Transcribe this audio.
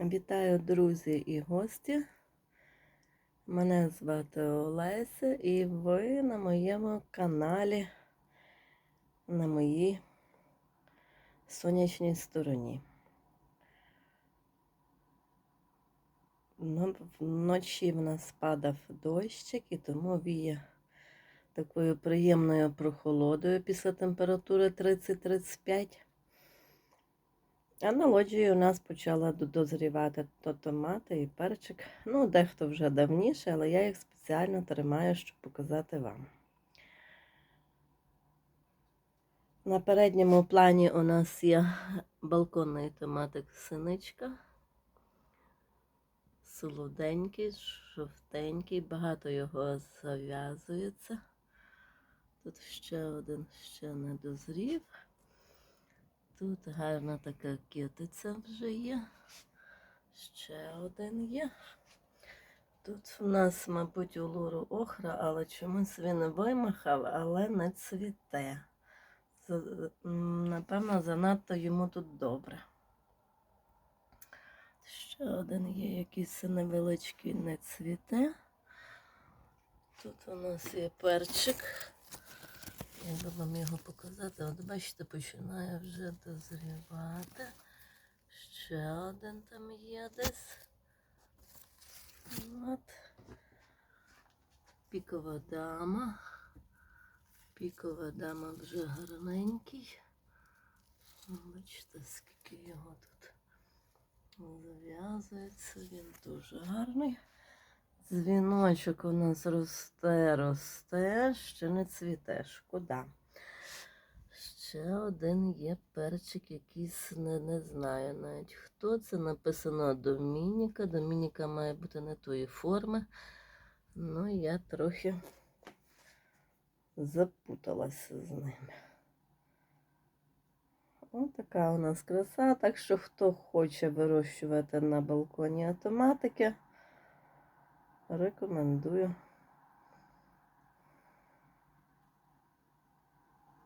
Вітаю, друзі і гості. Мене звати Олеся, і ви на моєму каналі на моїй сонячній стороні. Ну, Вночі в нас падав дощик, і тому віє такою приємною прохолодою після температури 30-35. А на лоджії у нас почала дозрівати то томати і перчик. Ну, дехто вже давніше, але я їх спеціально тримаю, щоб показати вам. На передньому плані у нас є балконний томатик синичка. Солоденький, жовтенький, багато його зав'язується. Тут ще один ще не дозрів. Тут гарна така китиця вже є. Ще один є. Тут у нас, мабуть, у луру охра, але чомусь він вимахав, але не цвіте. Напевно, занадто йому тут добре. Ще один є якийсь невеличкий не цвіте. Тут у нас є перчик. Я би вам його показати. От бачите, починає вже дозрівати. Ще один там є десь. От. Пікова дама. Пікова дама вже гарненький. Бачите, скільки його тут зав'язується. Він дуже гарний. Дзвіночок у нас росте, росте, ще не цвіте, шкода. Ще один є перчик, якийсь не, не знаю навіть хто це. Написано Домініка. Домініка має бути не тої форми. Ну, я трохи запуталася з ними. Ось така у нас краса. Так що, хто хоче вирощувати на балконі автоматики, рекомендую